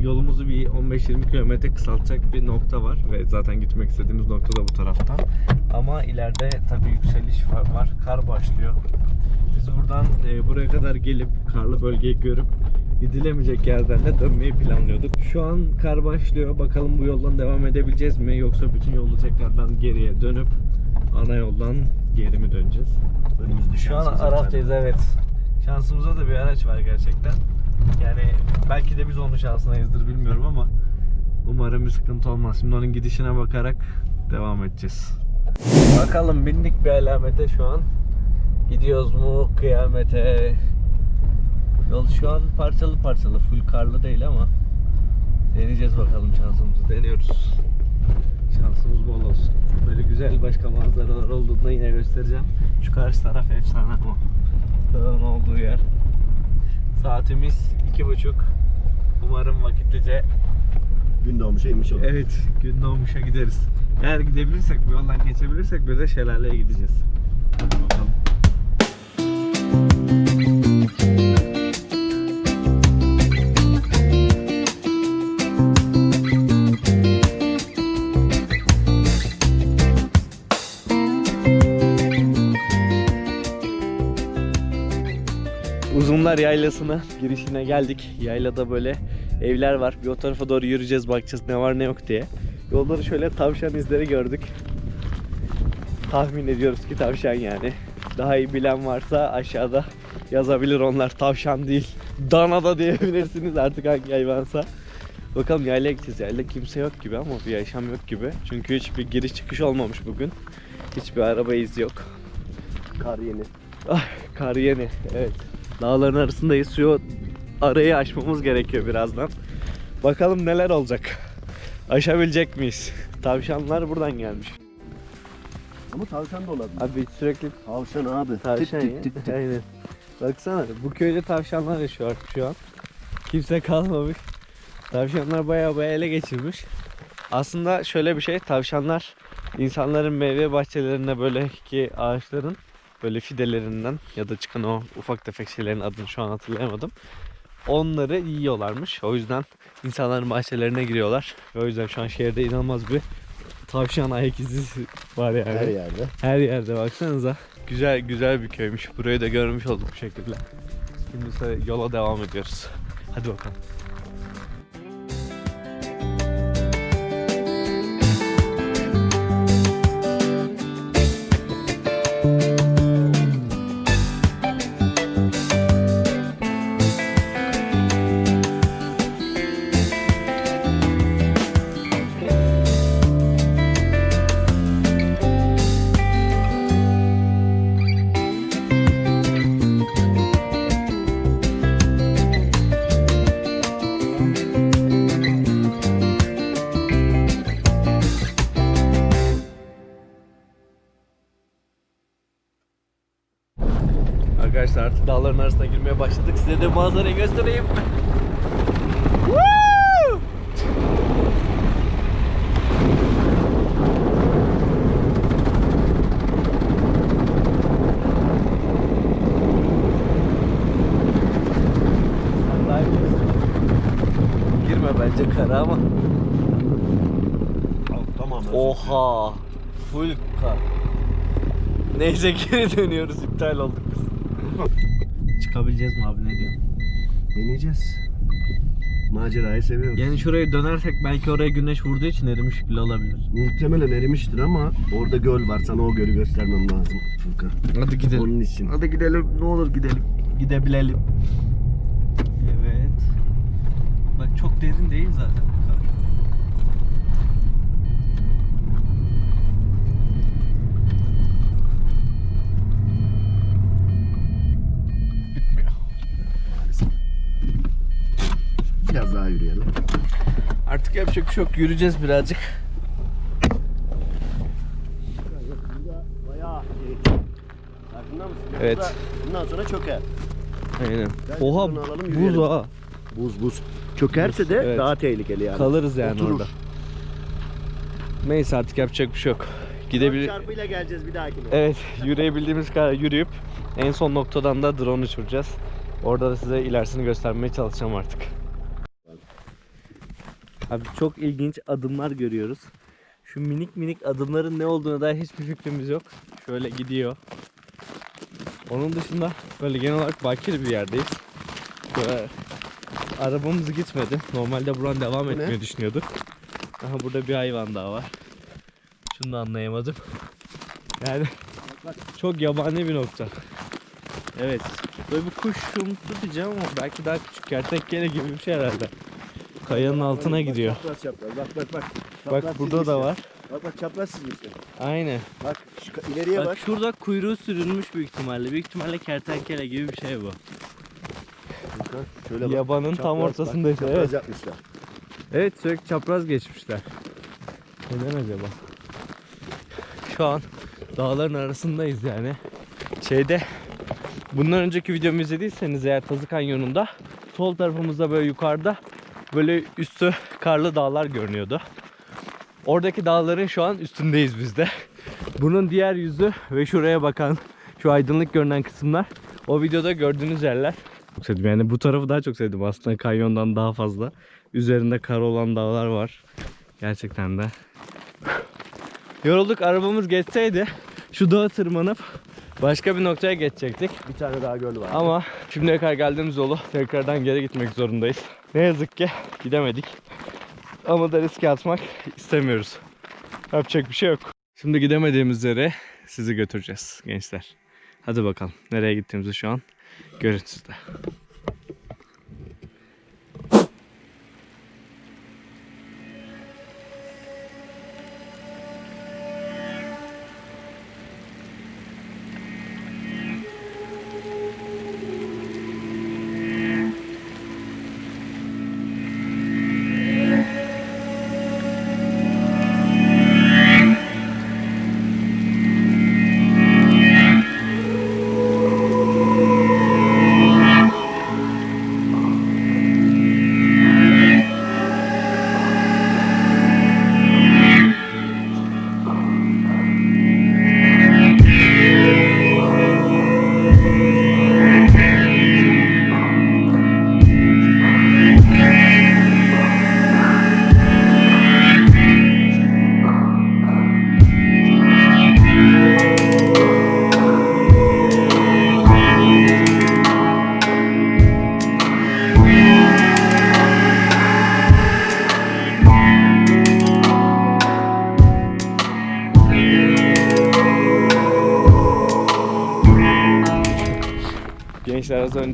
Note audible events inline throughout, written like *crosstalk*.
yolumuzu bir 15-20 kilometre kısaltacak bir nokta var ve zaten gitmek istediğimiz nokta da bu taraftan. Ama ileride tabii yükseliş var, var. kar başlıyor. Biz buradan e, buraya kadar gelip karlı bölgeyi görüp gidilemeyecek yerden de dönmeyi planlıyorduk. Şu an kar başlıyor. Bakalım bu yoldan devam edebileceğiz mi yoksa bütün yolu tekrardan geriye dönüp ana yoldan geri mi döneceğiz? Önümüzde Şu an. Araf'tayız evet. Şansımıza da bir araç var gerçekten. Yani belki de biz onun şansındayızdır bilmiyorum ama umarım bir sıkıntı olmaz. Şimdi onun gidişine bakarak devam edeceğiz. Bakalım bindik bir alamete şu an. Gidiyoruz mu kıyamete? Yol şu an parçalı parçalı, full karlı değil ama deneyeceğiz bakalım şansımızı. Deniyoruz. Şansımız bol olsun. Böyle güzel başka manzaralar olduğunda yine göstereceğim. Şu karşı taraf efsane ama. Dağın olduğu yer. Saatimiz iki buçuk. Umarım vakitlice Gün doğmuşa inmiş olur. evet gün doğmuşa gideriz. Eğer gidebilirsek bu yoldan geçebilirsek de şelaleye gideceğiz. Uzunlar Yaylası'na girişine geldik. Yaylada böyle evler var. Bir o tarafa doğru yürüyeceğiz bakacağız ne var ne yok diye. Yolları şöyle tavşan izleri gördük. Tahmin ediyoruz ki tavşan yani. Daha iyi bilen varsa aşağıda yazabilir onlar tavşan değil. Dana da diyebilirsiniz artık hangi hayvansa. Bakalım yaylaya gideceğiz. Yayla kimse yok gibi ama bir yaşam yok gibi. Çünkü hiçbir giriş çıkış olmamış bugün. Hiçbir araba izi yok. Kar yeni. Ah, kar yeni. Evet. Dağların arasındayız. Şu arayı aşmamız gerekiyor birazdan. Bakalım neler olacak. Aşabilecek miyiz? Tavşanlar buradan gelmiş. Ama tavşan da olabilir. Abi sürekli Tavşan abi. tavşan Tık ya. tık tık tık. Aynen. Baksana bu köyde tavşanlar yaşıyor artık şu an. Kimse kalmamış. Tavşanlar baya baya ele geçirmiş. Aslında şöyle bir şey tavşanlar insanların meyve bahçelerinde böyle ki ağaçların böyle fidelerinden ya da çıkan o ufak tefek şeylerin adını şu an hatırlayamadım. Onları yiyorlarmış. O yüzden insanların bahçelerine giriyorlar. Ve o yüzden şu an şehirde inanılmaz bir tavşan ayak izi var yani. Her yerde. Her yerde baksanıza. Güzel güzel bir köymüş. Burayı da görmüş olduk bu şekilde. Şimdi ise yola devam ediyoruz. Hadi bakalım. Arkadaşlar artık dağların arasına girmeye başladık. Size de manzarayı göstereyim. Girme bence kara ama. Tamam. Oha. Full kar. Neyse geri dönüyoruz. iptal olduk biz. Çıkabileceğiz mi abi ne diyorsun? Deneyeceğiz. Macerayı seviyorum. Yani şuraya dönersek belki oraya güneş vurduğu için erimiş bile olabilir. Muhtemelen erimiştir ama orada göl var. Sana o gölü göstermem lazım. Furkan. Hadi gidelim. Onun için. Hadi gidelim. Ne olur gidelim. Gidebilelim. Evet. Bak çok derin değil zaten. Daha yürüyelim. Artık yapacak bir şey yok. Yürüyeceğiz birazcık. Bayağı Farkında mısın? Evet. Bundan sonra çöker. Aynen. Gel Oha alalım, buz yürüyelim. ha. Buz buz. Çökerse Buz, de evet. daha tehlikeli yani. Kalırız yani Oturur. orada. Neyse artık yapacak bir şey yok. Gidebilir. çarpıyla geleceğiz bir dahakine. Evet, yürüyebildiğimiz kadar yürüyüp en son noktadan da drone uçuracağız. Orada da size ilerisini göstermeye çalışacağım artık. Abi çok ilginç adımlar görüyoruz. Şu minik minik adımların ne olduğuna dair hiçbir fikrimiz yok. Şöyle gidiyor. Onun dışında böyle genel olarak bakir bir yerdeyiz. Böyle arabamız gitmedi. Normalde buradan devam ne? etmeyi düşünüyorduk. Aha burada bir hayvan daha var. Şunu da anlayamadım. Yani çok yabani bir nokta. Evet. Böyle bir kuşumsu diyeceğim ama belki daha küçük kertenkele gibi bir şey herhalde. Kayanın altına Bak, gidiyor. Çapraz çapraz. Bak bak bak. Bak Çapraz burada da çizmişler. var. Bak bak çapraz çizmişler. Aynen. Bak şu ileriye Bak bak. şurada kuyruğu sürülmüş büyük ihtimalle. Büyük ihtimalle kertenkele gibi bir şey bu. Şöyle bak. Yabanın tam Çapraz bak, ortasında işte. Çapraz Evet. yapmışlar. Evet sürekli çapraz geçmişler. Neden acaba? Şu an dağların arasındayız yani. Şeyde bundan önceki videomu izlediyseniz eğer Tazı Kanyonu'nda sol tarafımızda böyle yukarıda böyle üstü karlı dağlar görünüyordu. Oradaki dağların şu an üstündeyiz biz de. Bunun diğer yüzü ve şuraya bakan şu aydınlık görünen kısımlar o videoda gördüğünüz yerler. Çok sevdim yani bu tarafı daha çok sevdim aslında kanyondan daha fazla. Üzerinde kar olan dağlar var. Gerçekten de. Yorulduk arabamız geçseydi şu dağa tırmanıp başka bir noktaya geçecektik. Bir tane daha göl var. Ama şimdiye kadar geldiğimiz yolu tekrardan geri gitmek zorundayız. Ne yazık ki gidemedik. Ama da riske atmak istemiyoruz. Yapacak bir şey yok. Şimdi gidemediğimiz yere sizi götüreceğiz gençler. Hadi bakalım nereye gittiğimizi şu an görün siz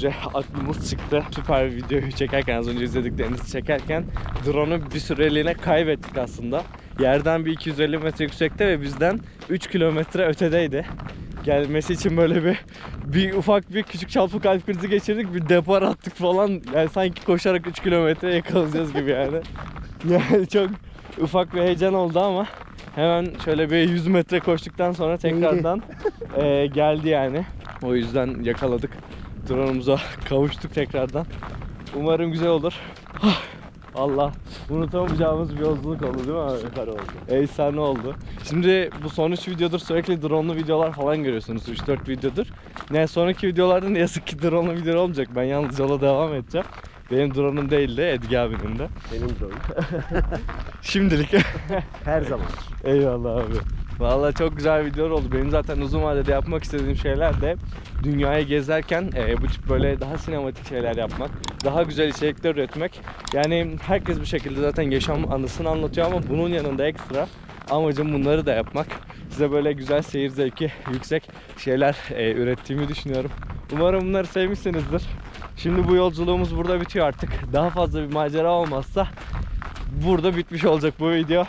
önce *laughs* aklımız çıktı. Süper bir videoyu çekerken az önce izlediklerinizi çekerken drone'u bir süreliğine kaybettik aslında. Yerden bir 250 metre yüksekte ve bizden 3 kilometre ötedeydi. Gelmesi için böyle bir bir ufak bir küçük çarpık kalp krizi geçirdik. Bir depar attık falan. Yani sanki koşarak 3 kilometre yakalayacağız gibi yani. *laughs* Yani çok ufak bir heyecan oldu ama hemen şöyle bir 100 metre koştuktan sonra tekrardan eee, geldi yani. O yüzden yakaladık. Drone'umuza *laughs* kavuştuk tekrardan. Umarım güzel olur. Ah, Allah unutamayacağımız bir yolculuk oldu değil mi abi? Süper oldu. Efsane oldu. Şimdi bu son 3 videodur sürekli drone'lu videolar falan görüyorsunuz. 3-4 videodur. Ne sonraki videolarda ne yazık ki drone'lu video olmayacak. Ben yalnız yola devam edeceğim. Benim drone'um değil de Edgi abinin de. Benim drone. *laughs* Şimdilik. Her zaman. Eyvallah abi. Vallahi çok güzel videolar oldu. Benim zaten uzun vadede yapmak istediğim şeyler de dünyayı gezerken e, bu tip böyle daha sinematik şeyler yapmak, daha güzel içerikler üretmek. Yani herkes bir şekilde zaten yaşam anısını anlatıyor ama bunun yanında ekstra amacım bunları da yapmak. Size böyle güzel seyir zevki yüksek şeyler e, ürettiğimi düşünüyorum. Umarım bunları sevmişsinizdir. Şimdi bu yolculuğumuz burada bitiyor artık. Daha fazla bir macera olmazsa burada bitmiş olacak bu video.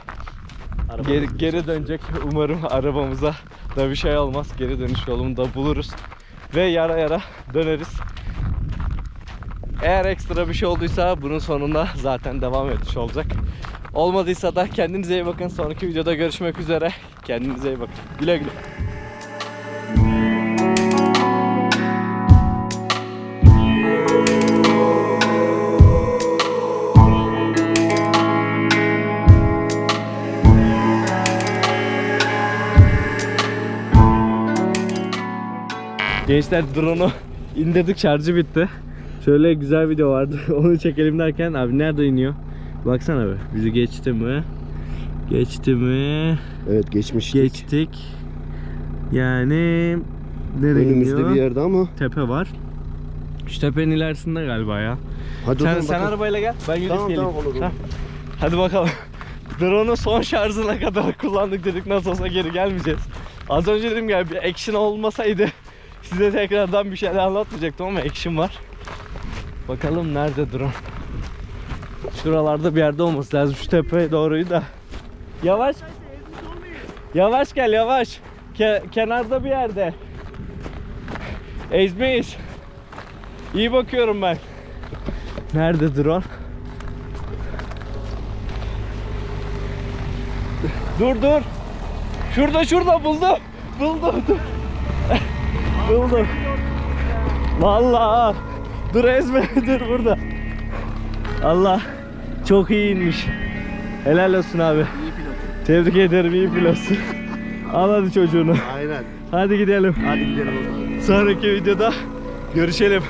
Arabamız Geri, geri dönecek. Umarım arabamıza da bir şey olmaz. Geri dönüş yolunu da buluruz. Ve yara yara döneriz. Eğer ekstra bir şey olduysa bunun sonunda zaten devam etmiş olacak. Olmadıysa da kendinize iyi bakın. Sonraki videoda görüşmek üzere. Kendinize iyi bakın. Güle güle. Gençler drone'u *laughs* indirdik şarjı bitti. Şöyle güzel video vardı. *laughs* Onu çekelim derken abi nerede iniyor? Baksana be. Bizi geçti mi? Geçti mi? Evet geçmiş. Geçtik. Yani nereye Önümüzde iniyor? bir yerde ama. Tepe var. Şu tepenin ilerisinde galiba ya. Hadi Sen, sen bakalım. arabayla gel. Ben yürüyüp Tamam, geleyim. tamam, olur. Tamam. Hadi bakalım. *laughs* Drone'u son şarjına kadar kullandık dedik nasıl olsa geri gelmeyeceğiz. Az önce dedim ya bir action olmasaydı size tekrardan bir şeyler anlatmayacaktım ama action var. Bakalım nerede drone? Şuralarda bir yerde olması lazım şu tepeye doğruyu da. Yavaş. Yavaş gel yavaş. Ke- kenarda bir yerde. Ezmeyiz. İyi bakıyorum ben. Nerede drone? Dur dur. Şurada şurada buldum. Buldum. Dur. Buldum. Vallahi. Dur *laughs* ezme dur burada. Allah. Çok iyi inmiş. Helal olsun abi. Tebrik ederim iyi pilotsun. *laughs* Al hadi çocuğunu. Aynen. Hadi gidelim. Hadi gidelim. Sonraki videoda görüşelim.